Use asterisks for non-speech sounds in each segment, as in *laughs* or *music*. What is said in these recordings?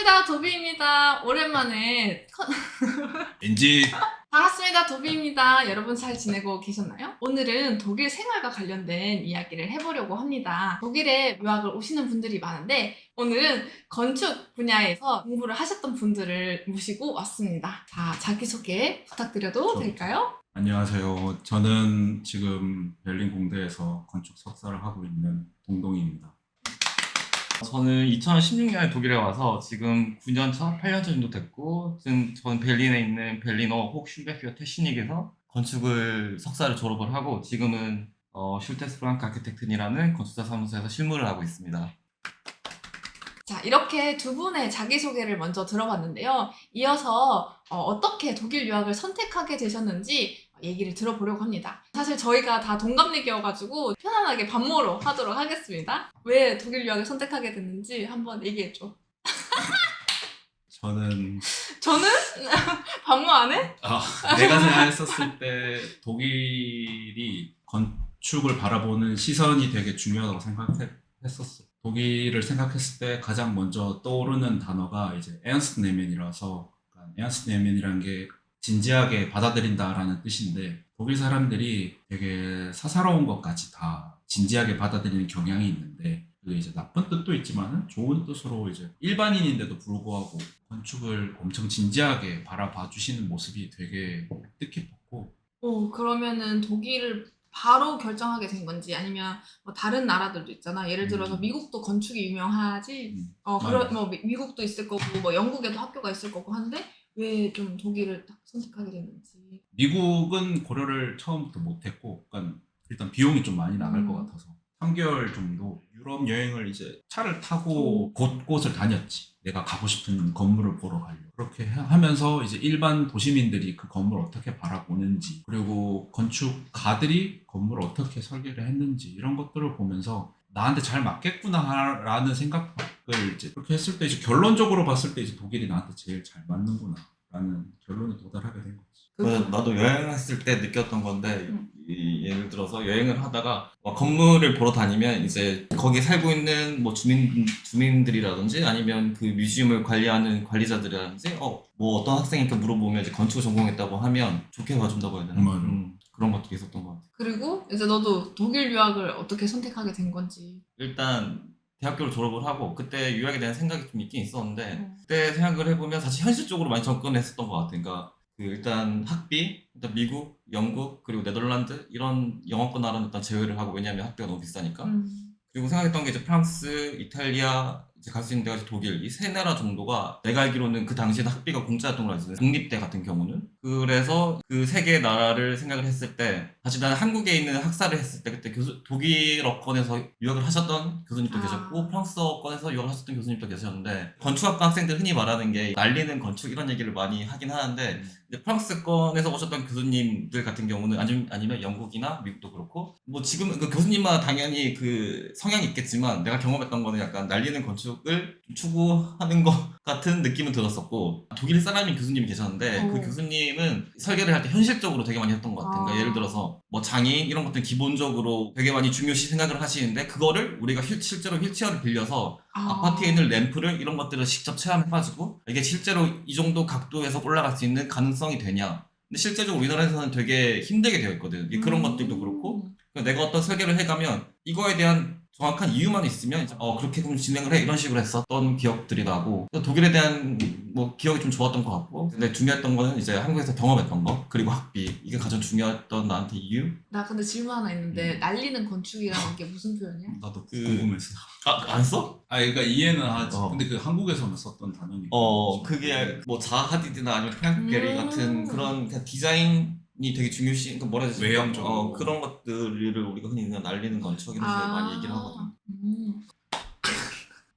반갑습니다. 도비입니다. 오랜만에 컨- 왠지 *laughs* 반갑습니다. 도비입니다. 여러분 잘 지내고 계셨나요? 오늘은 독일 생활과 관련된 이야기를 해보려고 합니다. 독일에 유학을 오시는 분들이 많은데 오늘은 건축 분야에서 공부를 하셨던 분들을 모시고 왔습니다. 자, 자기소개 부탁드려도 저- 될까요? 안녕하세요. 저는 지금 베를린 공대에서 건축 석사를 하고 있는 동동입니다. 저는 2016년에 독일에 와서 지금 9년 차, 8년 차 정도 됐고 지금 저는 베를린에 있는 벨리너 혹슈베피어 테시닉에서 건축을 석사를 졸업을 하고 지금은 어, 슐테스프랑크 아키텍튼이라는 건축사 사무소에서 실무를 하고 있습니다. 자, 이렇게 두 분의 자기소개를 먼저 들어봤는데요. 이어서 어, 떻게 독일 유학을 선택하게 되셨는지 얘기를 들어보려고 합니다. 사실 저희가 다 동갑내기여가지고 편안하게 밥 먹으러 하도록 하겠습니다. 왜 독일 유학을 선택하게 됐는지 한번 얘기해줘. *laughs* 저는 저는 *laughs* 반모 안 해? 아, 내가 생각했었을 때 독일이 건축을 바라보는 시선이 되게 중요하다고 생각했었어. 독일을 생각했을 때 가장 먼저 떠오르는 단어가 이제 에언스트 네멘이라서 에언스트 네멘이라는 게 진지하게 받아들인다라는 뜻인데 독일 사람들이 되게 사사로운 것까지 다 진지하게 받아들이는 경향이 있는데 그게 이제 나쁜 뜻도 있지만은 좋은 뜻으로 이제 일반인인데도 불구하고 건축을 엄청 진지하게 바라봐 주시는 모습이 되게 뜻깊었고 오, 그러면은 독일을 바로 결정하게 된 건지 아니면 뭐 다른 나라들도 있잖아. 예를 들어서 음. 미국도 건축이 유명하지. 음, 어. 그런 뭐 미- 미국도 있을 거고 뭐 영국에도 학교가 있을 거고 한데 왜 좀 독일을 딱 선택하게 됐는지. 미국은 고려를 처음부터 못했고 그러니까 일단 비용이 좀 많이 나갈 음. 것 같아서 3개월 정도 유럽 여행을 이제 차를 타고 곳곳을 다녔지 내가 가고 싶은 건물을 보러 가려고 그렇게 하- 하면서 이제 일반 도시민들이 그 건물을 어떻게 바라보는지 그리고 건축가들이 건물을 어떻게 설계를 했는지 이런 것들을 보면서 나한테 잘 맞겠구나라는 생각을 이제 그렇게 했을 때 이제 결론적으로 봤을 때 이제 독일이 나한테 제일 잘 맞는구나 라는 결론에 도달하게 된 거지. 그래서 나도 여행을 했을 때 느꼈던 건데 음. 이- 예를 들어서 여행을 하다가 막 건물을 보러 다니면 이제 거기 살고 있는 뭐 주민 주민들이라든지 아니면 그 뮤지엄을 관리하는 관리자들이라든지 어 뭐 어떤 학생이 이렇게 물어보면 이제 건축을 전공했다고 하면 좋게 봐준다고 해야 되나? 맞아. 음, 그런 것도 있었던 것 같아. 그리고 이제 너도 독일 유학을 어떻게 선택하게 된 건지. 일단 대학교를 졸업을 하고 그때 유학에 대한 생각이 좀 있긴 있었는데 음. 그때 생각을 해보면 사실 현실적으로 많이 접근했었던 것 같아. 그러니까 그 일단 학비, 일단 미국, 영국 그리고 네덜란드 이런 영어권 나라는 일단 제외를 하고 왜냐하면 학비가 너무 비싸니까. 음. 그리고 생각했던 게 이제 프랑스, 이탈리아 이제 갈 수 있는 데가 이제 독일 이 세 나라 정도가 내가 알기로는 그 당시에는 학비가 공짜였던 걸로 알고 있어요. 국립대 같은 경우는. 그래서 그 세 개 나라를 생각을 했을 때 사실 나는 한국에 있는 학사를 했을 때 그때 교수 독일어권에서 유학을 하셨던 교수님도 아. 계셨고 프랑스어권에서 유학을 하셨던 교수님도 계셨는데 건축학과 학생들 흔히 말하는 게 날리는 건축 이런 얘기를 많이 하긴 하는데 프랑스권에서 오셨던 교수님들 같은 경우는 아니면, 아니면 영국이나 미국도 그렇고 뭐 지금 그 교수님마다 당연히 그 성향이 있겠지만 내가 경험했던 거는 약간 날리는 건축을 좀 추구하는 것 *laughs* 같은 느낌은 들었었고 독일 사람인 교수님이 계셨는데 오. 그 교수님은 설계를 할 때 현실적으로 되게 많이 했던 것 같아요. 그러니까 아. 예를 들어서 뭐 장애인 이런 것들 기본적으로 되게 많이 중요시 생각을 하시는데 그거를 우리가 휠- 실제로 휠체어를 빌려서 아 파트에 있는 램프를 이런 것들을 직접 체험해가지고 이게 실제로 이 정도 각도에서 올라갈 수 있는 가능성 이 되냐. 근데 실제적으로 우리나라에서는 되게 힘들게 되어 있거든. 그런 음. 것들도 그렇고 그러니까 내가 어떤 설계를 해가면 이거에 대한 정확한 이유만 있으면 이제 어 그렇게 그럼 진행을 해 이런 식으로 했었던 기억들이 나고 또 독일에 대한 뭐 기억이 좀 좋았던 것 같고 근데 중요했던 거는 이제 한국에서 경험했던 거 그리고 학비 이게 가장 중요했던 나한테 이유 나 근데 질문 하나 있는데 음. 날리는 건축이라는 게 무슨 표현이야? *laughs* 나도 그- 궁금했어. 아안 써? 아, 그러니까 이해는 하지. 어. 근데 그 한국에서는 썼던 단어니까. 어 그게 뭐 자하디드나 아니면 프랭크 게리 음. 같은 그런 그냥 디자인 이 되게 중요시 그 뭐라 해야 되지 외형적으로. 어, 그런 것들을 우리가 흔히 그냥 날리는 이런 식으로 많이 얘기를 하거든 음.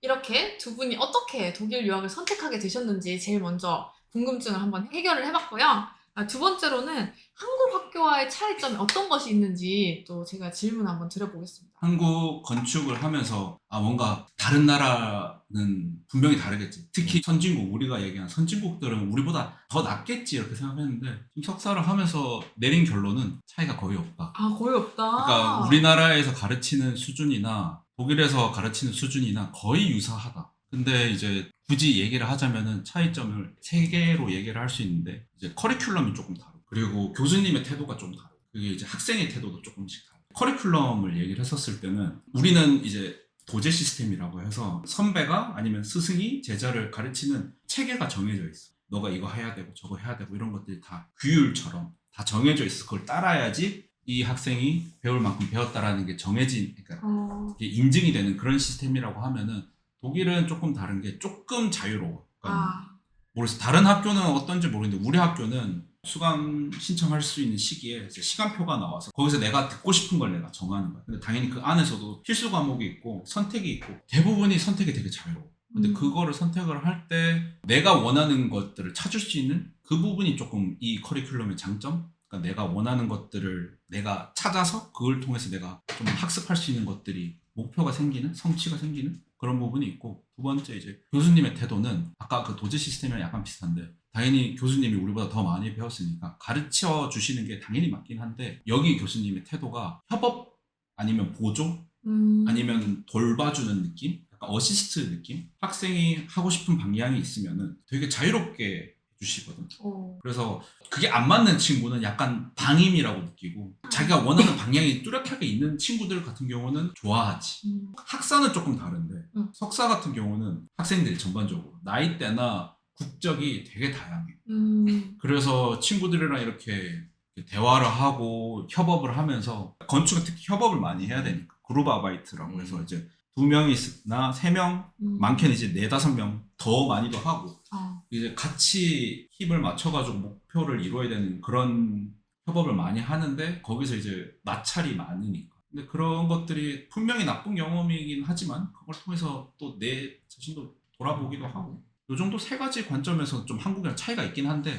이렇게 두 분이 어떻게 독일 유학을 선택하게 되셨는지 제일 먼저 궁금증을 한번 해결을 해봤고요. 아, 두 번째로는 한국 학교와의 차이점이 어떤 것이 있는지 또 제가 질문 한번 드려보겠습니다. 한국 건축을 하면서 아 뭔가 다른 나라는 분명히 다르겠지. 특히 선진국 우리가 얘기한 선진국들은 우리보다 더 낫겠지 이렇게 생각했는데 지금 석사를 하면서 내린 결론은 차이가 거의 없다. 아 거의 없다. 그러니까 우리나라에서 가르치는 수준이나 독일에서 가르치는 수준이나 거의 유사하다. 근데 이제 굳이 얘기를 하자면은 차이점을 세 개로 얘기를 할 수 있는데 이제 커리큘럼이 조금 다르고 그리고 교수님의 태도가 좀 다르고 그게 이제 학생의 태도도 조금씩 다르고 커리큘럼을 얘기를 했었을 때는 우리는 이제 도제 시스템이라고 해서 선배가 아니면 스승이 제자를 가르치는 체계가 정해져 있어. 너가 이거 해야 되고 저거 해야 되고 이런 것들이 다 규율처럼 다 정해져 있어. 그걸 따라야지 이 학생이 배울 만큼 배웠다라는 게 정해진 그러니까 어. 인증이 되는 그런 시스템이라고 하면은 독일은 조금 다른 게 조금 자유로워. 그러니까 아. 모르겠어. 다른 학교는 어떤지 모르겠는데 우리 학교는 수강 신청할 수 있는 시기에 이제 시간표가 나와서 거기서 내가 듣고 싶은 걸 내가 정하는 거야. 근데 당연히 그 안에서도 필수 과목이 있고 선택이 있고 대부분이 선택이 되게 자유로워. 근데 음. 그거를 선택을 할 때 내가 원하는 것들을 찾을 수 있는 그 부분이 조금 이 커리큘럼의 장점? 그러니까 내가 원하는 것들을 내가 찾아서 그걸 통해서 내가 좀 학습할 수 있는 것들이 목표가 생기는 성취가 생기는 그런 부분이 있고 두 번째 이제 교수님의 태도는 아까 그 도제 시스템이랑 약간 비슷한데 당연히 교수님이 우리보다 더 많이 배웠으니까 가르쳐 주시는 게 당연히 맞긴 한데 여기 교수님의 태도가 협업 아니면 보조 음. 아니면 돌봐주는 느낌? 약간 어시스트 느낌? 학생이 하고 싶은 방향이 있으면은 되게 자유롭게 해주시거든. 어. 그래서 그게 안 맞는 친구는 약간 방임이라고 느끼고 자기가 원하는 방향이 뚜렷하게 있는 친구들 같은 경우는 좋아하지. 음. 학사는 조금 다른데 음. 석사 같은 경우는 학생들이 전반적으로 나이대나 국적이 되게 다양해. 음. 그래서 친구들이랑 이렇게 대화를 하고 협업을 하면서 건축은 특히 협업을 많이 해야 되니까 그룹 아바이트라고 해서 음. 이제 두 명이나 세 명, 음. 많게는 이제 네 다섯 명 더 많이도 하고 어. 이제 같이 힘을 맞춰가지고 목표를 이루어야 되는 그런 협업을 많이 하는데 거기서 이제 마찰이 많으니까. 근데 그런 것들이 분명히 나쁜 경험이긴 하지만 그걸 통해서 또 내 자신도 돌아보기도 하고. 요 정도 세 가지 관점에서 좀 한국이랑 차이가 있긴 한데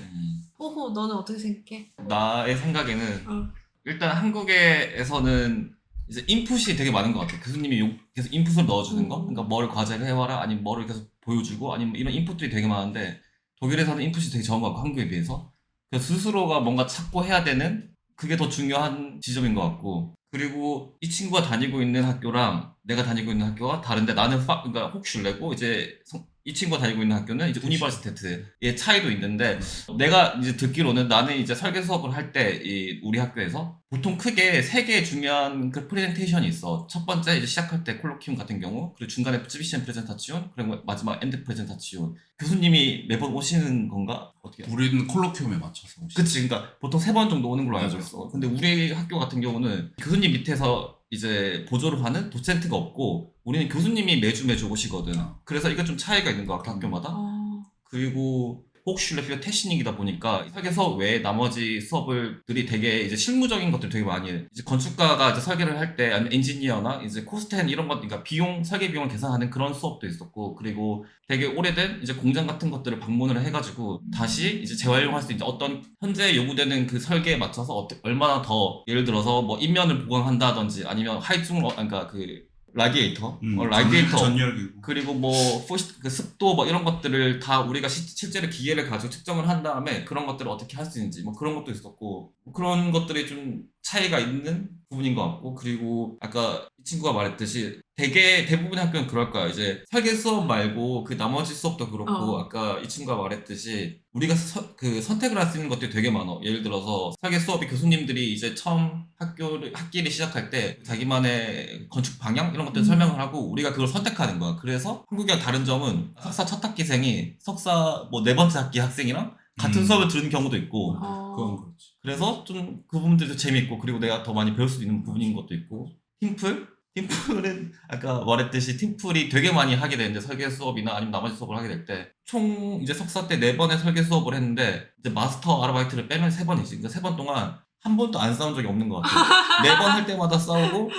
호호 너는 어떻게 생각해? 나의 생각에는 어. 일단 한국에서는 이제 인풋이 되게 많은 것 같아. 교수님이 요- 계속 인풋을 넣어주는 거. 음. 그러니까 뭘 과제를 해와라, 아니면 뭐를 계속 보여주고, 아니면 이런 인풋들이 되게 많은데 독일에서는 인풋이 되게 적은 것 같고 한국에 비해서. 그래서 스스로가 뭔가 찾고 해야 되는 그게 더 중요한 지점인 것 같고. 그리고 이 친구가 다니고 있는 학교랑 내가 다니고 있는 학교가 다른데 나는 파, 그러니까 혹슐레고 이제 성- 이 친구가 다니고 있는 학교는 이제 우니버시테트의 차이도 있는데 내가 이제 듣기로는 나는 이제 설계 수업을 할 때 이 우리 학교에서 보통 크게 세 개의 중요한 그 프레젠테이션이 있어. 첫 번째 이제 시작할 때 콜로키움 같은 경우, 그리고 중간에 쯔비시엔 프레젠타치온, 그리고 마지막 엔드 프레젠타치온. 교수님이 매번 오시는 건가? 어떻게? 우리는 콜로키움에 맞춰서 오시 그치, 그러니까 보통 세 번 정도 오는 걸로 알고. 있어. 근데 우리 학교 같은 경우는 교수님 밑에서 이제 보조를 하는 도센트가 없고, 우리는 교수님이 매주 매주 오시거든. 어. 그래서 이게 좀 차이가 있는 것 같아, 학교마다. 어. 그리고 혹슐레피어 테시닝이다 보니까 설계 수업 외에 나머지 수업을들이 되게 이제 실무적인 것들 되게 많이 해. 이제 건축가가 이제 설계를 할 때 아니면 엔지니어나 이제 코스텐 이런 것 그러니까 비용 설계 비용을 계산하는 그런 수업도 있었고 그리고 되게 오래된 이제 공장 같은 것들을 방문을 해가지고 다시 이제 재활용할 수 있는 어떤 현재 요구되는 그 설계에 맞춰서 얼마나 더 예를 들어서 뭐 인면을 보강한다든지 아니면 하이중 어, 그러니까 그 라디에이터? 음, 어, 라디에이터. 전열기구. 그리고 뭐 포시, 그 습도 뭐 이런 것들을 다 우리가 시- 실제로 기계를 가지고 측정을 한 다음에 그런 것들을 어떻게 할 수 있는지 뭐 그런 것도 있었고 뭐 그런 것들이 좀 차이가 있는 부분인 것 같고 그리고 아까 이 친구가 말했듯이 되게 대부분의 학교는 그럴 거야 이제 설계 수업 말고 그 나머지 수업도 그렇고 어. 아까 이 친구가 말했듯이 우리가 서- 그 선택을 할 수 있는 것들이 되게 많아 예를 들어서 설계 수업이 교수님들이 이제 처음 학교를 학기를 시작할 때 자기만의 건축 방향 이런 것들 을 음. 설명을 하고 우리가 그걸 선택하는 거야. 그래서 한국이랑 다른 점은 석사 첫 학기생이 석사 뭐 네 번째 학기 학생이랑 같은 음. 수업을 들은 경우도 있고 어. 그건 그렇지 그래서 좀 그 부분들도 재밌고 그리고 내가 더 많이 배울 수 있는 부분인 것도 있고 팀플? 팀플은 아까 말했듯이 팀플이 되게 많이 하게 되는데 설계 수업이나 아니면 나머지 수업을 하게 될 때 총 이제 석사 때 네 번의 설계 수업을 했는데 이제 마스터 아르바이트를 빼면 세 번이지 그러니까 세번 동안 한 번도 안 싸운 적이 없는 것 같아 네번할 때마다 싸우고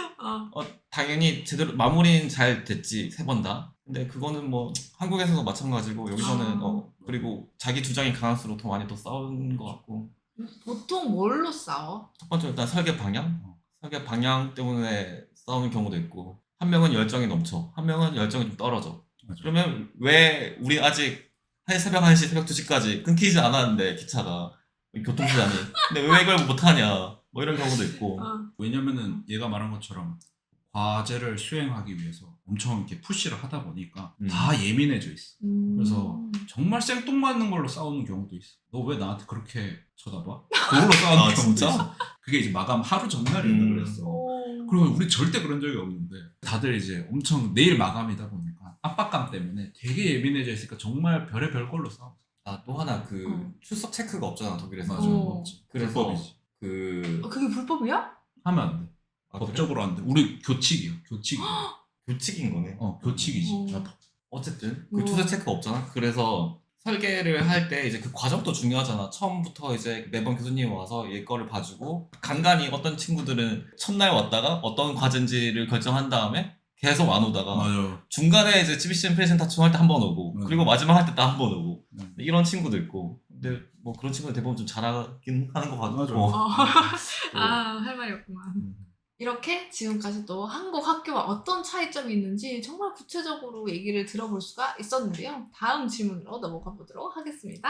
어. 당연히 제대로 마무리는 잘 됐지 세 번 다. 근데 그거는 뭐 한국에서도 마찬가지고 여기서는 아. 어 그리고 자기 주장이 강할수록 더 많이 또 싸우는 것 같고 보통 뭘로 싸워? 첫 번째 일단 설계 방향 설계 방향 때문에 싸우는 경우도 있고 한 명은 열정이 넘쳐 한 명은 열정이 좀 떨어져 맞아. 그러면 왜 우리 아직 한 새벽 1시 새벽 2시까지 끊기지 않았는데 기차가 교통수단이 근데 왜 이걸 못하냐 뭐 이런 경우도 있고 어. 왜냐면은 얘가 말한 것처럼 과제를 수행하기 위해서 엄청 이렇게 푸시를 하다 보니까 음. 다 예민해져 있어. 음. 그래서 정말 생뚱맞는 걸로 싸우는 경우도 있어. 너 왜 나한테 그렇게 쳐다봐? 그걸로 싸우는 *laughs* 아, 경우도 진짜? 있어. 그게 이제 마감 하루 전날이었나 음. 그랬어. 오. 그리고 우리 절대 그런 적이 없는데 다들 이제 엄청 내일 마감이다 보니까 압박감 때문에 되게 예민해져 있으니까 정말 별의별 걸로 싸워. 아 또 하나 그 어. 출석 체크가 없잖아 독일에서. 맞아. 어. 그래서 불법이지. 그 어, 그게 불법이야? 하면 안 돼. 아, 그래? 법적으로 안 돼. 우리 교칙이야. 교칙. 규칙인 거네. 어, 교칙이지. 어. 어쨌든 그 어. 투자 체크가 없잖아. 그래서 설계를 할 때 이제 그 과정도 중요하잖아. 처음부터 이제 매번 교수님 와서 얘 거를 봐주고 간간히 어떤 친구들은 첫날 왔다가 어떤 과제인지를 결정한 다음에 계속 안 오다가 맞아. 중간에 이제 GBCM 프레젠타션 할때 한 번 오고 맞아. 그리고 마지막 할 때 또 한 번 오고 음. 이런 친구도 있고 근데 뭐 그런 친구들 대부분 좀 잘하긴 하는 것 같고. 어. *laughs* 또 아, 할 말이 없구만. 음. 이렇게 지금까지 또 한국 학교와 어떤 차이점이 있는지 정말 구체적으로 얘기를 들어볼 수가 있었는데요. 다음 질문으로 넘어가 보도록 하겠습니다.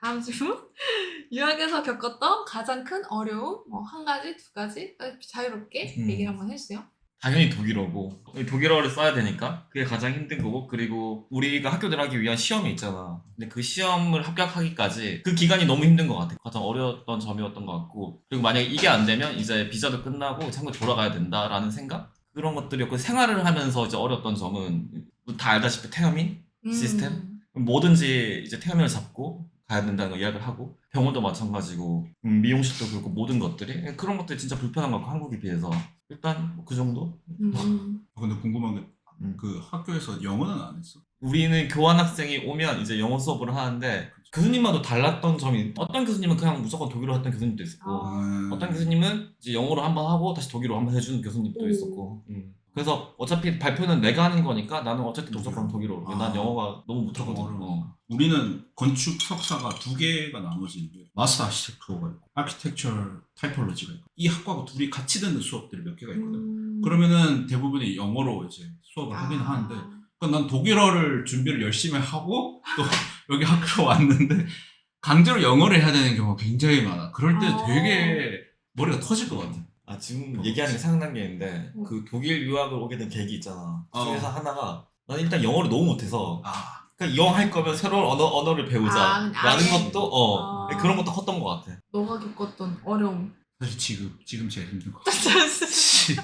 다음 질문. *laughs* 유학에서 겪었던 가장 큰 어려움, 뭐 한 가지, 두 가지, 자유롭게 음. 얘기를 한번 해주세요. 당연히 독일어고. 독일어를 써야 되니까 그게 가장 힘든 거고. 그리고 우리가 학교 들어가기 위한 시험이 있잖아. 근데 그 시험을 합격하기까지 그 기간이 너무 힘든 것 같아. 가장 어려웠던 점이었던 것 같고. 그리고 만약에 이게 안 되면 이제 비자도 끝나고 한국 돌아가야 된다라는 생각? 그런 것들이었고 생활을 하면서 이제 어려웠던 점은 다 알다시피 태어민 음. 시스템? 뭐든지 이제 태어민을 잡고 가야 된다는 거 이야기를 하고 병원도 마찬가지고 음, 미용실도 그렇고 모든 것들이 그런 것들이 진짜 불편한 것 같고 한국에 비해서 일단 뭐그 정도 음. 근데 궁금한 게 음. 그 학교에서 영어는 안 했어? 우리는 교환 학생이 오면 이제 영어 수업을 하는데 교수님마다 달랐던 점이 어떤 교수님은 그냥 무조건 독일어 했던 교수님도 있었고 아. 음. 어떤 교수님은 이제 영어로 한번 하고 다시 독일어 한번 해주는 교수님도 오. 있었고 음. 그래서 어차피 발표는 내가 하는 거니까 나는 어쨌든 무조건 독일어. 독일어로 아. 난 영어가 너무 못하거든 어려워. 어. 우리는 건축 석사가 두 개가 나눠지는 게 마스터 아키텍처가 있고 아키텍처 타이폴로지가 있고 이 학과가 둘이 같이 듣는 수업들이 몇 개가 있거든. 음. 그러면은 대부분이 영어로 이제 수업을 하긴 아. 하는데 그러니까 난 독일어를 준비를 열심히 하고 또 *laughs* 여기 학교 왔는데 강제로 영어를 해야 되는 경우가 굉장히 많아. 그럴 때 아. 되게 머리가 터질 것 같아. 아 지금 어. 얘기하는 게 생각난 게 있는데 어. 그 독일 유학을 오게 된 계기 있잖아 그 중에서 어. 하나가 나는 일단 영어를 너무 못해서 아, 그러니까 영어 할 거면 새로운 언어, 언어를 배우자 아, 라는 아예. 것도 어 아. 그런 것도 컸던 것 같아 너가 겪었던 어려움. 사실 지금 지금 제일 힘든 거. 같아. 아니 *laughs* *laughs* 지-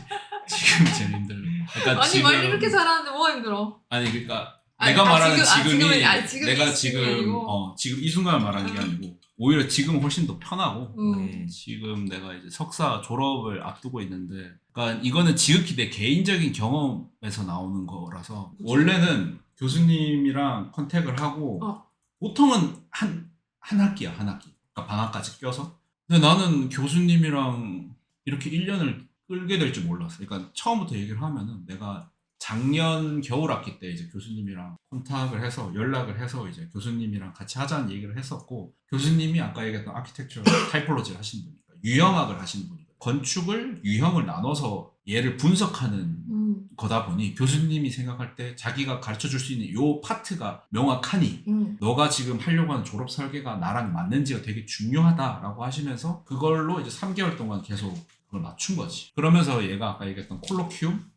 지금 제일 힘들어. 그러니까 지금 말 이렇게 잘하는데 뭐가 힘들어? 아니 그러니까 아니, 내가 아, 말하는 지금- 아, 지금이 지금은- 아니, 지금 내가 이 지금 시간이고. 어 지금 이 순간을 말하는 게 음. 아니고 오히려 지금 훨씬 더 편하고 음. 음. 지금 내가 이제 석사 졸업을 앞두고 있는데 그러니까 이거는 지극히 내 개인적인 경험에서 나오는 거라서 그쵸. 원래는 교수님이랑 컨택을 하고 어. 보통은 한, 한 학기야 한 학기 그러니까 방학까지 껴서 근데 나는 교수님이랑 이렇게 1년을 끌게 될 줄 몰랐어 그러니까 처음부터 얘기를 하면은 내가 작년 겨울 학기 때 이제 교수님이랑 컨탁을 해서 연락을 해서 이제 교수님이랑 같이 하자는 얘기를 했었고 교수님이 아까 얘기했던 아키텍처 타이폴로지를 *coughs* 하신 분이니까 유형학을 하신 분이니까 건축을 유형을 나눠서 얘를 분석하는 음. 거다 보니 교수님이 생각할 때 자기가 가르쳐 줄 수 있는 요 파트가 명확하니 음. 너가 지금 하려고 하는 졸업 설계가 나랑 맞는지가 되게 중요하다라고 하시면서 그걸로 이제 3개월 동안 계속 그걸 맞춘 거지. 그러면서 얘가 아까 얘기했던 콜로키움도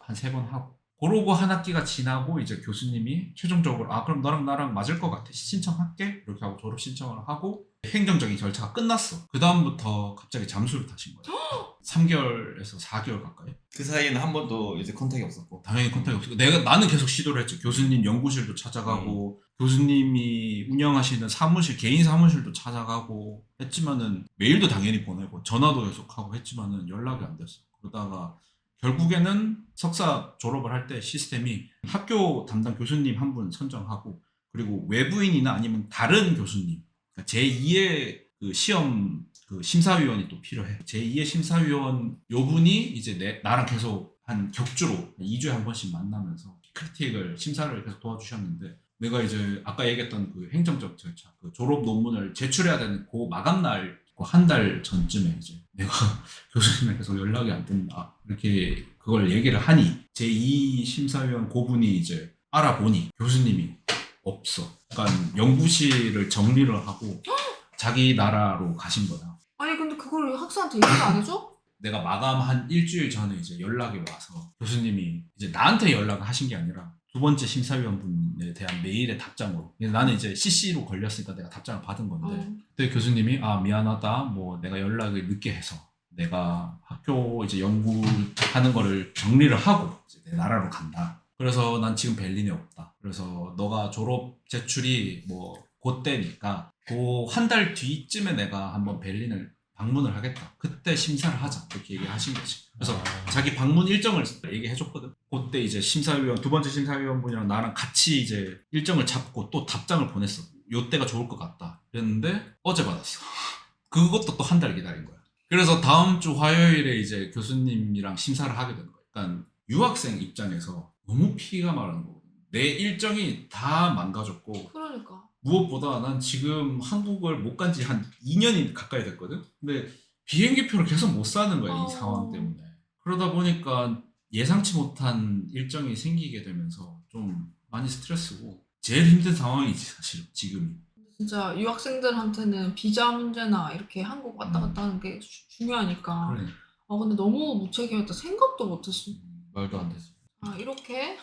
한 세 번 하고 그러고 한 학기가 지나고 이제 교수님이 최종적으로 아 그럼 너랑 나랑 맞을 것 같아 신청할게 이렇게 하고 졸업 신청을 하고 행정적인 절차가 끝났어. 그 다음부터 갑자기 잠수를 타신 거야. 3개월에서 *gasps* 4개월 가까이. 그 사이에는 한 번도 이제 컨택이 없었고 당연히 컨택이 없고 내가 나는 계속 시도를 했죠. 교수님 연구실도 찾아가고 교수님이 운영하시는 사무실 개인 사무실도 찾아가고 했지만은 메일도 당연히 보내고 전화도 계속 하고 했지만은 연락이 안 됐어. 그러다가 결국에는 석사 졸업을 할 때 시스템이 학교 담당 교수님 한 분 선정하고 그리고 외부인이나 아니면 다른 교수님 그러니까 제2의 그 시험 그 심사위원이 또 필요해. 제2의 심사위원 요 분이 이제 내, 나랑 계속 한 격주로 2주에 한 번씩 만나면서 크리틱을 심사를 계속 도와주셨는데 내가 이제 아까 얘기했던 그 행정적 절차 그 졸업 논문을 제출해야 되는 그 마감 날 한 달 전쯤에 이제 내가 *laughs* 교수님에 계속 연락이 안 된다 이렇게 그걸 얘기를 하니 제2 심사위원 고분이 이제 알아보니 교수님이 없어. 그러니까 연구실을 정리를 하고 *gasps* 자기 나라로 가신 거야. 아니 근데 그걸 학생한테 얘기를 안 해줘? *laughs* 내가 마감 한 일주일 전에 이제 연락이 와서 교수님이 이제 나한테 연락을 하신 게 아니라 두 번째 심사위원분에 대한 메일의 답장으로 나는 이제 CC로 걸렸으니까 내가 답장을 받은 건데 어. 그때 교수님이 아 미안하다 뭐 내가 연락을 늦게 해서 내가 학교 이제 연구하는 거를 정리를 하고 이제 내 나라로 간다. 그래서 난 지금 벨린에 없다. 그래서 너가 졸업 제출이 뭐 그때니까 그 한 달 뒤쯤에 내가 한번 벨린을 방문을 하겠다. 그때 심사를 하자. 이렇게 얘기하신 거지. 그래서 자기 방문 일정을 얘기해 줬거든. 그때 이제 심사위원 두 번째 심사위원분이랑 나랑 같이 이제 일정을 잡고 또 답장을 보냈어. 요 때가 좋을 것 같다. 그랬는데 어제 받았어. *laughs* 그것도 또 한 달 기다린 거야. 그래서 다음 주 화요일에 이제 교수님이랑 심사를 하게 된 거야. 그러니까 유학생 입장에서 너무 피가 마르는 거거든. 내 일정이 다 망가졌고 그러니까. 무엇보다 난 지금 한국을 못 간 지 한 2년이 가까이 됐거든? 근데 비행기표를 계속 못 사는 거야, 어. 이 상황 때문에. 그러다 보니까 예상치 못한 일정이 생기게 되면서 좀 많이 스트레스고, 제일 힘든 상황이지, 사실, 지금이. 진짜 유학생들한테는 비자 문제나 이렇게 한국 왔다 갔다 하는 게 주- 중요하니까. 그래. 아 근데 너무 무책임했다. 생각도 못했어. 말도 안 되지. 아 이렇게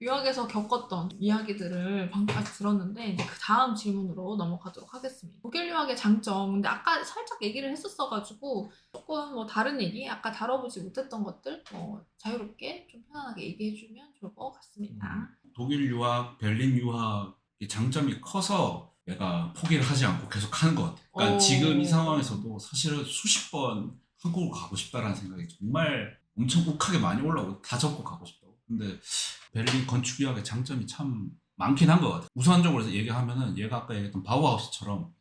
유학에서 겪었던 이야기들을 방금까지 들었는데 이제 그 다음 질문으로 넘어가도록 하겠습니다. 독일 유학의 장점. 근데 아까 살짝 얘기를 했었어가지고 조금 뭐 다른 얘기, 아까 다뤄보지 못했던 것들 뭐 자유롭게 좀 편안하게 얘기해주면 좋을 것 같습니다. 독일 유학, 베를린 유학의 장점이 커서 내가 포기를 하지 않고 계속 하는 것 같아. 그러니까 오. 지금 이 상황에서도 사실은 수십 번 한국으로 가고 싶다라는 생각이 정말 엄청 욱하게 많이 올라오고 다 접고 가고 싶다고. 근데 베를린 건축 유학의 장점이 참 많긴 한 것 같아. 우선적으로 얘기하면은 얘가 아까 얘기했던 바우하우스처럼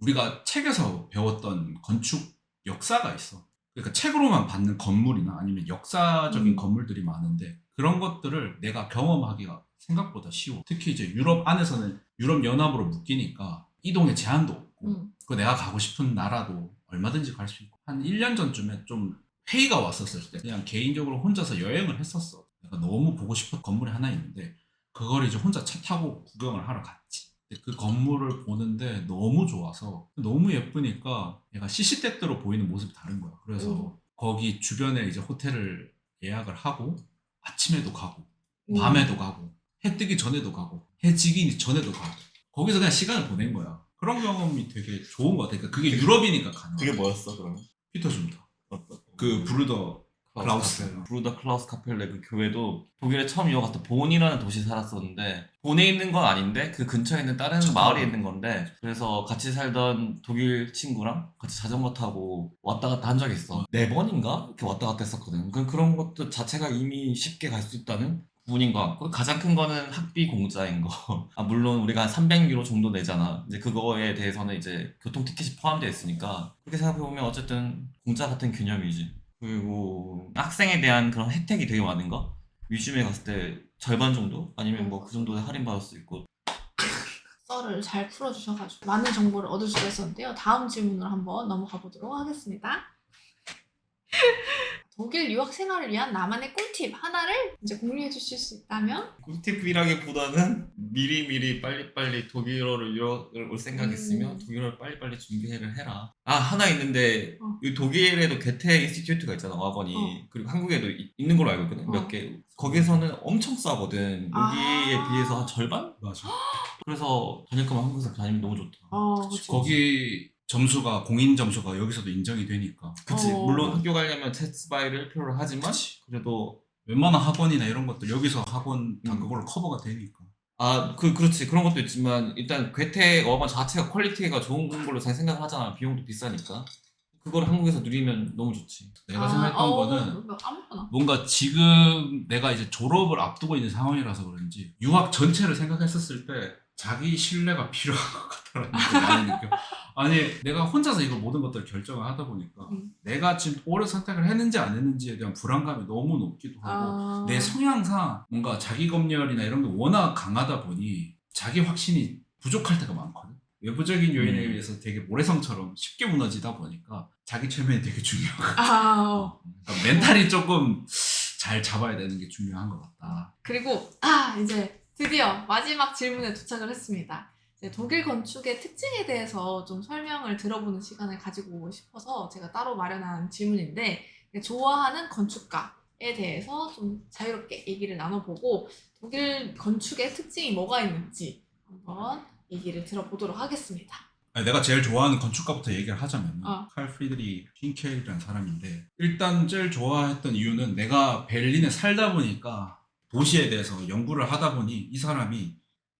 우리가 책에서 배웠던 건축 역사가 있어. 그러니까 책으로만 받는 건물이나 아니면 역사적인 음. 건물들이 많은데 그런 것들을 내가 경험하기가 생각보다 쉬워. 특히 이제 유럽 안에서는 유럽 연합으로 묶이니까 이동의 제한도 없고 음. 그 내가 가고 싶은 나라도 얼마든지 갈 수 있고 한 1년 전쯤에 좀 회의가 왔었을 때 그냥 개인적으로 혼자서 여행을 했었어. 내가 너무 보고 싶은 건물이 하나 있는데 그걸 이제 혼자 차 타고 구경을 하러 갔지. 그 건물을 보는데 너무 좋아서 너무 예쁘니까 얘가 시시때때로 보이는 모습이 다른 거야. 그래서 음. 거기 주변에 이제 호텔을 예약을 하고 아침에도 가고 음. 밤에도 가고 해 뜨기 전에도 가고 해 지기 전에도 가고 거기서 그냥 시간을 보낸 거야. 그런 경험이 되게 좋은 것 같아. 그러니까 그게 유럽이니까 가능. 그게 뭐였어 그러면? 피터 준다. 그 브루더 클라우스. 카펠. 브루더 클라우스 카펠레 그 교회도 독일에 처음 때 본이라는 도시 살았었는데 본에 있는 건 아닌데 그 근처에 있는 다른. 마을에 있는 건데 그래서 같이 살던 독일 친구랑 같이 자전거 타고 왔다 갔다 한 적이 있어 네 번인가 이렇게 왔다 갔다 했었거든 그 그런 것도 자체가 이미 쉽게 갈 수 있다는 부분인 것 같고 가장 큰 거는 학비 공짜인 거. *laughs* 아, 물론 우리가 한 300유로 정도 내잖아. 이제 그거에 대해서는 이제 교통 티켓이 포함되어 있으니까 그렇게 생각해 보면 어쨌든 공짜 같은 개념이지. 그리고 학생에 대한 그런 혜택이 되게 많은 거. 뮤지엄에 갔을 때 절반 정도 아니면 뭐 그 정도 할인 받을 수 있고. 썰을 잘 풀어주셔가지고 많은 정보를 얻을 수가 있었는데요. 다음 질문으로 한번 넘어가 보도록 하겠습니다. *laughs* 독일 유학 생활을 위한 나만의 꿀팁 하나를 이제 공유해 주실 수 있다면 꿀팁이라기보다는 미리미리 빨리빨리 독일어를 유학을 올 생각 있으면 음. 독일어를 빨리빨리 준비를 해라. 아 하나 있는데 어. 이 독일에도 게테 인스티튜트가 있잖아 와건이 어. 그리고 한국에도 이- 있는 걸로 알고 있거든 어. 몇 개. 거기서는 엄청 싸거든. 여기에 아. 비해서 한 절반? 맞아. 그래서 다닐 거면 한국에서 다니면 너무 좋다. 어, 그치. 거기 점수가 공인 점수가 여기서도 인정이 되니까. 그치. 어. 물론 학교 가려면 테스트 바이를 필요로 하지만 그치. 그래도 웬만한 학원이나 이런 것들 여기서 학원 다 음. 그걸로 커버가 되니까. 아, 그, 그렇지. 그런 것도 있지만, 일단, 괴테 어반 자체가 퀄리티가 좋은 걸로 잘 생각을 하잖아. 비용도 비싸니까. 그걸 한국에서 누리면 너무 좋지. 내가 아, 생각했던 어, 거는 뭐 아무거나. 뭔가 지금 내가 이제 졸업을 앞두고 있는 상황이라서 그런지 유학 전체를 생각했었을 때 자기 신뢰가 필요한 것 같다는 걸 많이 느껴. 아니 내가 혼자서 이걸 모든 것들을 결정을 하다 보니까 음. 내가 지금 옳은 선택을 했는지 안 했는지에 대한 불안감이 너무 높기도 하고 아, 내 성향상 뭔가 자기 검열이나 이런 게 워낙 강하다 보니 자기 확신이 부족할 때가 많거든. 외부적인 요인에 음. 의해서 되게 모래성처럼 쉽게 무너지다 보니까 자기 최면이 되게 중요하고 아, 어. 그러니까 멘탈이 조금 잘 잡아야 되는 게 중요한 것 같다. 그리고 아 이제 드디어 마지막 질문에 도착을 했습니다. 독일 건축의 특징에 대해서 좀 설명을 들어보는 시간을 가지고 싶어서 제가 따로 마련한 질문인데 좋아하는 건축가에 대해서 좀 자유롭게 얘기를 나눠보고 독일 건축의 특징이 뭐가 있는지 한번 얘기를 들어보도록 하겠습니다. 내가 제일 좋아하는 건축가부터 얘기를 하자면 어. 칼 프리드리 쉰켈이라는 사람인데 일단 제일 좋아했던 이유는 내가 베를린에 살다 보니까 도시에 대해서 연구를 하다 보니 이 사람이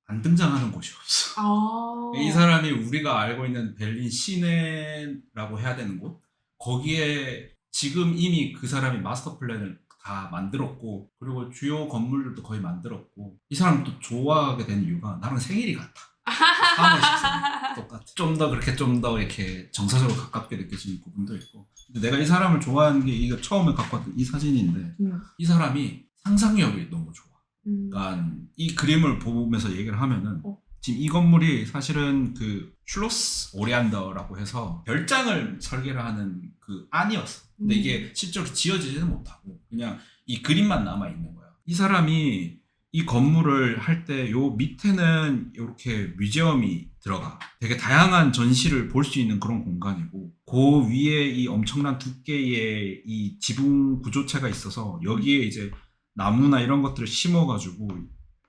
안 등장하는 곳이 없어. 아, *laughs* 이 사람이 우리가 알고 있는 베를린 시내라고 해야 되는 곳 거기에 지금 이미 그 사람이 마스터 플랜을 다 만들었고 그리고 주요 건물들도 거의 만들었고 이 사람도 좋아하게 된 이유가 나랑 생일이 같아. 3월 14일 *laughs* 똑같아. 좀 더 그렇게 좀 더 이렇게 정서적으로 가깝게 느껴지는 부분도 있고. 근데 내가 이 사람을 좋아하는 게 이거 처음에 갖고 왔던 이 사진인데 음, 이 사람이 상상력이 너무 좋아. 음. 그러니까 이 그림을 보면서 얘기를 하면은 어. 지금 이 건물이 사실은 그 슐로스 오리안더라고 해서 별장을 설계를 하는 그 안이었어. 근데 음. 이게 실제로 지어지지는 못하고 그냥 이 그림만 남아 있는 거야. 이 사람이 이 건물을 할 때 요 밑에는 이렇게 뮤지엄이 들어가. 되게 다양한 전시를 볼 수 있는 그런 공간이고 그 위에 이 엄청난 두께의 이 지붕 구조체가 있어서 여기에 이제 나무나 이런 것들을 심어가지고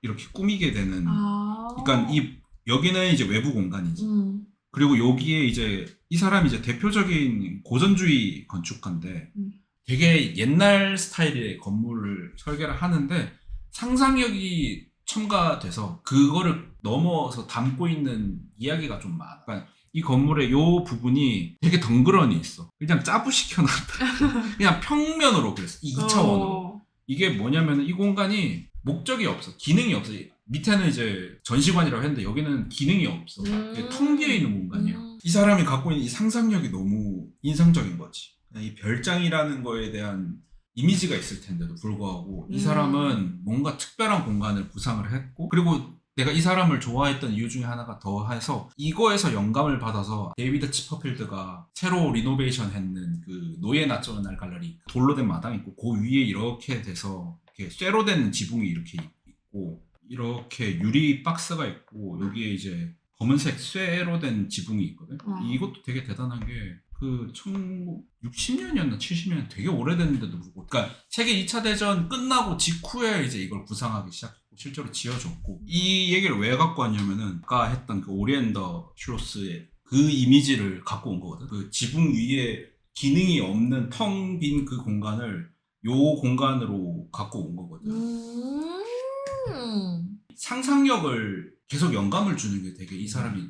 이렇게 꾸미게 되는. 아. 그러니까 이 여기는 이제 외부 공간이지. 음. 그리고 여기에 이제 이 사람이 이제 대표적인 고전주의 건축가인데 음. 되게 옛날 스타일의 건물을 설계를 하는데 상상력이 첨가돼서 그거를 넘어서 담고 있는 이야기가 좀 많아. 그러니까 이 건물의 요 부분이 되게 덩그러니 있어. 그냥 짜부시켜놨다. *laughs* 그냥 평면으로 그랬어. 이 2차원으로. 어. 이게 뭐냐면 이 공간이 목적이 없어. 기능이 없어. 밑에는 이제 전시관이라고 했는데 여기는 기능이 없어. 음. 텅 비어 있는 공간이야. 음. 이 사람이 갖고 있는 이 상상력이 너무 인상적인 거지. 이 별장이라는 거에 대한 이미지가 있을 텐데도 불구하고 이 음. 사람은 뭔가 특별한 공간을 구상을 했고 그리고 내가 이 사람을 좋아했던 이유 중에 하나가 더 해서 이거에서 영감을 받아서 데이비드 치퍼필드가 새로 리노베이션 했는 그 노예 나쩌는 갈래리 돌로 된 마당이 있고 그 위에 이렇게 돼서 이렇게 쇠로 된 지붕이 이렇게 있고 이렇게 유리 박스가 있고 여기에 이제 검은색 쇠로 된 지붕이 있거든. 와. 이것도 되게 대단한 게 그 1960년이었나 70년 되게 오래됐는데도 불구하고 그러니까 세계 2차 대전 끝나고 직후에 이제 이걸 구상하기 시작했고 실제로 지어졌고 이 얘기를 왜 갖고 왔냐면은 아까 했던 그 오리엔더 슈로스의 그 이미지를 갖고 온 거거든. 그 지붕 위에 기능이 없는 텅 빈 그 공간을 요 공간으로 갖고 온 거거든. 음. 상상력을 계속 영감을 주는 게 되게 이 사람이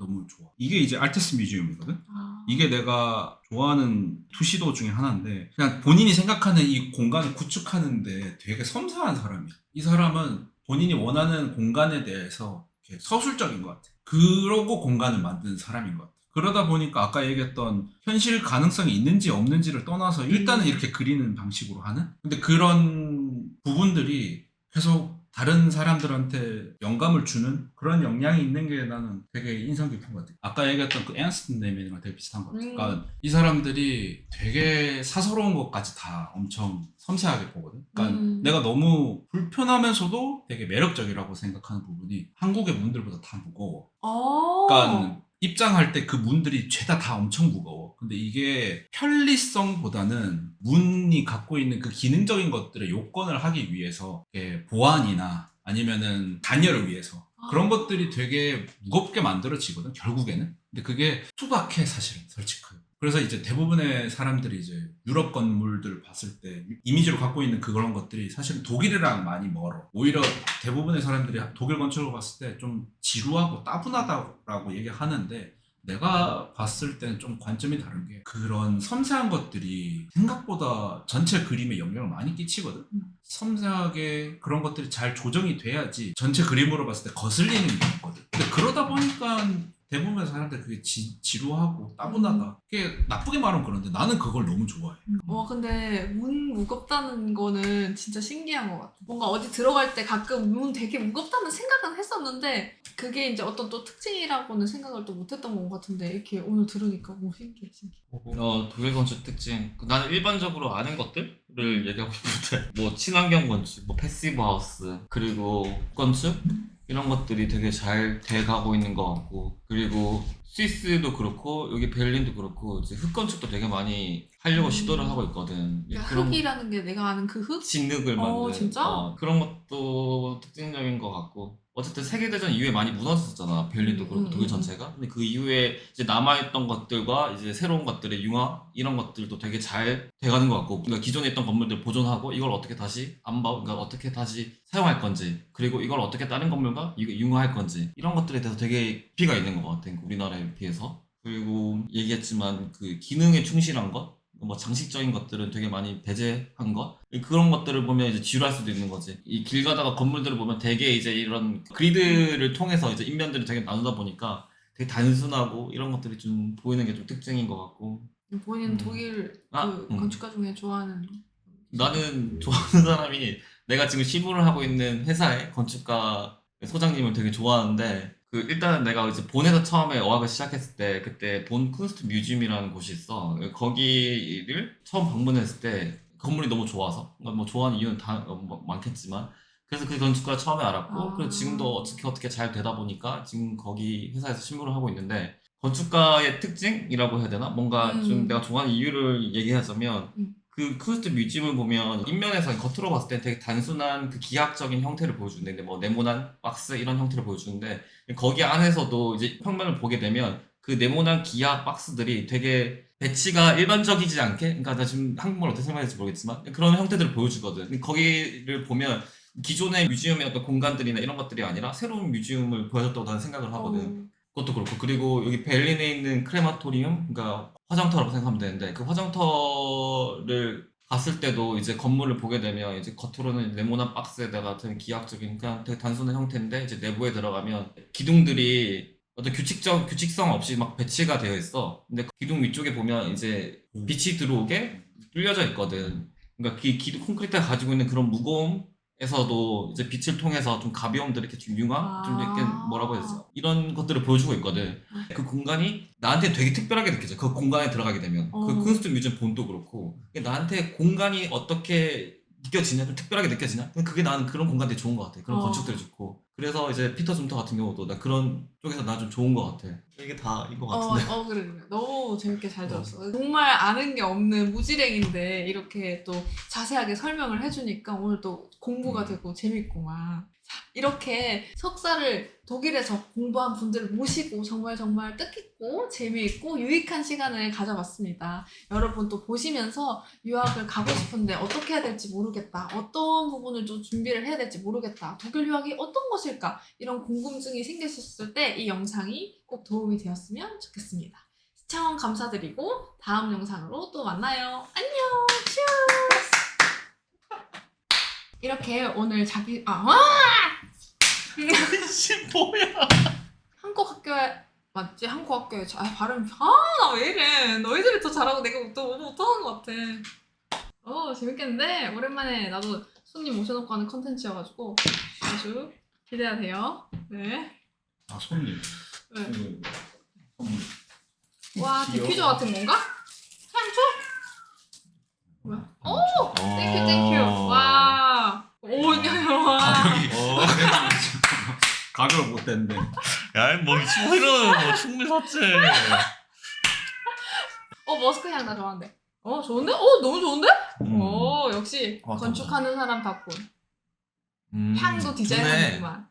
너무 좋아. 이게 이제 알테스 뮤지엄이거든. 아. 이게 내가 좋아하는 투시도 중에 하나인데 그냥 본인이 생각하는 이 공간을 구축하는데 되게 섬세한 사람이야. 이 사람은 본인이 원하는 공간에 대해서 서술적인 것 같아. 그러고 공간을 만드는 사람인 것 같아. 그러다 보니까 아까 얘기했던 현실 가능성이 있는지 없는지를 떠나서 일단은 음. 이렇게 그리는 방식으로 하는? 근데 그런 부분들이 계속 다른 사람들한테 영감을 주는 그런 영향이 있는 게 나는 되게 인상 깊은 것 같아. 아까 얘기했던 그 앤스튼 네맨이랑 되게 비슷한 것 같아. 음. 그러니까 이 사람들이 되게 사서로운 것까지 다 엄청 섬세하게 보거든. 그러니까 음. 내가 너무 불편하면서도 되게 매력적이라고 생각하는 부분이 한국의 문들보다 다 무거워. 어. 그러니까 입장할 때 그 문들이 죄다 다 엄청 무거워. 근데 이게 편리성보다는 문이 갖고 있는 그 기능적인 것들의 요건을 하기 위해서 보안이나 아니면은 단열을 위해서 그런 아. 것들이 되게 무겁게 만들어지거든 결국에는. 근데 그게 투박해 사실은 솔직하게. 그래서 이제 대부분의 사람들이 이제 유럽 건물들을 봤을 때 이미지로 갖고 있는 그런 것들이 사실 독일이랑 많이 멀어. 오히려 대부분의 사람들이 독일 건축을 봤을 때 좀 지루하고 따분하다라고 얘기하는데 내가 봤을 때는 좀 관점이 다른 게 그런 섬세한 것들이 생각보다 전체 그림에 영향을 많이 끼치거든. 음. 섬세하게 그런 것들이 잘 조정이 돼야지 전체 그림으로 봤을 때 거슬리는 게 있거든. 근데 그러다 보니까 대부분의 사람들 그게 지, 지루하고 따분하다. 그게 나쁘게 말하면 그런데 나는 그걸 너무 좋아해. 와 근데 문 무겁다는 거는 진짜 신기한 것 같아. 뭔가 어디 들어갈 때 가끔 문 되게 무겁다는 생각은 했었는데 그게 이제 어떤 또 특징이라고는 생각을 또 못했던 것 같은데 이렇게 오늘 들으니까 뭐 신기해 신기해. 어, 독일 건축 특징. 그 나는 일반적으로 아는 것들을 얘기하고 싶은데, *laughs* 뭐, 친환경 건축, 뭐, 패시브 하우스, 그리고 건축, 이런 것들이 되게 잘 돼가고 있는 것 같고 그리고 스위스도 그렇고 여기 베를린도 그렇고 이제 흙 건축도 되게 많이 하려고 음. 시도를 하고 있거든. 그러니까 그런 흙이라는 게 내가 아는 그 흙? 진흙을 어, 만든 진짜? 어, 그런 것도 특징적인 것 같고 어쨌든 세계대전 이후에 많이 무너졌었잖아 베를린도 음, 그렇고 음, 독일 음. 전체가. 근데 그 이후에 이제 남아있던 것들과 이제 새로운 것들의 융화 이런 것들도 되게 잘 돼가는 것 같고 그러니까 기존에 있던 건물들 보존하고 이걸 어떻게 다시 안바 그러니까 어떻게 다시 사용할 건지 그리고 이걸 어떻게 다른 건물과 융화할 건지 이런 것들에 대해서 되게 깊이가 있는 것 같아 우리나라에 비해서. 그리고 얘기했지만 그 기능에 충실한 것 뭐 장식적인 것들은 되게 많이 배제한 것 그런 것들을 보면 이제 지루할 수도 있는 거지 이 길 가다가 건물들을 보면 되게 이제 이런 그리드를 통해서 이제 인면들을 되게 나누다 보니까 되게 단순하고 이런 것들이 좀 보이는 게 좀 특징인 것 같고 본인 음. 독일 아, 그 음. 건축가 중에 좋아하는 나는 좋아하는 사람이 내가 지금 실무를 하고 있는 회사의 건축가 소장님을 되게 좋아하는데 그 일단은 내가 이제 본에서 처음에 어학을 시작했을 때 그때 본 쿤스트 뮤지엄이라는 곳이 있어 거기를 처음 방문했을 때 건물이 너무 좋아서 그러니까 뭐 좋아하는 이유는 다 어, 뭐 많겠지만 그래서 그 건축가를 처음에 알았고 아. 그리고 지금도 어떻게 어떻게 잘 되다 보니까 지금 거기 회사에서 실무를 하고 있는데 건축가의 특징이라고 해야 되나 뭔가 음. 좀 내가 좋아하는 이유를 얘기하자면 음. 그 쿤스트 뮤지엄을 보면 인면에서 겉으로 봤을 때 되게 단순한 그 기하학적인 형태를 보여주는데 뭐 네모난 박스 이런 형태를 보여주는데 거기 안에서도 이제 평면을 보게 되면 그 네모난 기하 박스들이 되게 배치가 일반적이지 않게? 그러니까 나 지금 한국말 어떻게 설명할지 모르겠지만 그런 형태들을 보여주거든. 거기를 보면 기존의 뮤지엄의 어떤 공간들이나 이런 것들이 아니라 새로운 뮤지엄을 보여줬다고 나는 생각을 하거든. 어, 그것도 그렇고 그리고 여기 베를린에 있는 크레마토리움 그러니까 화장터라고 생각하면 되는데 그 화장터를 갔을 때도 이제 건물을 보게 되면 이제 겉으로는 네모난 박스에다가 되게 기하학적인 그냥 되게 단순한 형태인데 이제 내부에 들어가면 기둥들이 어떤 규칙적 규칙성 없이 막 배치가 되어 있어. 근데 그 기둥 위쪽에 보면 이제 빛이 들어오게 뚫려져 있거든. 그러니까 그 기둥 콘크리트가 가지고 있는 그런 무거움 에서도 이제 빛을 통해서 좀 가벼움들 이렇게 좀 융화, 좀 이렇게 아. 뭐라고 해야 되지? 이런 것들을 보여주고 있거든. 그 공간이 나한테 되게 특별하게 느껴져. 그 공간에 들어가게 되면. 어. 그 쿤스트 뮤지엄 본도 그렇고. 나한테 공간이 어떻게 느껴지냐, 좀 특별하게 느껴지냐? 그게 나는 그런 공간들이 좋은 것 같아. 그런 어. 건축들이 좋고. 그래서 이제 피터 준터 같은 경우도 나 그런 쪽에서 나 좀 좋은 것 같아. 이게 다인 것 어, 같은데. 어, 그래, 그래. 너무 재밌게 잘 들었어. 정말 아는 게 없는 무지랭인데, 이렇게 또 자세하게 설명을 해주니까 오늘 또 공부가 음. 되고 재밌구만. 자, 이렇게 석사를 독일에서 공부한 분들을 모시고 정말 정말 뜻깊고 재미있고 유익한 시간을 가져봤습니다. 여러분 또 보시면서 유학을 가고 싶은데 어떻게 해야 될지 모르겠다. 어떤 부분을 좀 준비를 해야 될지 모르겠다. 독일 유학이 어떤 것일까? 이런 궁금증이 생기셨을 때 이 영상이 꼭 도움이 되었으면 좋겠습니다. 시청 감사드리고 다음 영상으로 또 만나요. 안녕. 치얼스. 이렇게 오늘 자기 아 와! 씨, 뭐야. 한국 학교에 맞지? 한국 학교에 자, 아, 발음 아나 왜 이래? 너희들이 더 잘하고 내가 또 너무 못하는 것 같아. 어 재밌겠는데 오랜만에 나도 손님 모셔놓고 하는 컨텐츠여가지고 아주 기대가 돼요. 네. 아 손님. 네. 그, 선물. 와 귀여워. 디퓨저 같은 건가? 향초? 뭐야? 오! 어. 땡큐 땡큐 와. 오 야. 가격이 어. *laughs* 가격을 못 댔는데. 야, 뭐, 이런 뭐, 충분히 샀지. 어 머스크 향 나 좋아하는데. 어 좋은데? 어 너무 좋은데? 음. 오 역시 맞아, 건축하는 사람답군. 음, 향도 좋네. 디자인하는구만.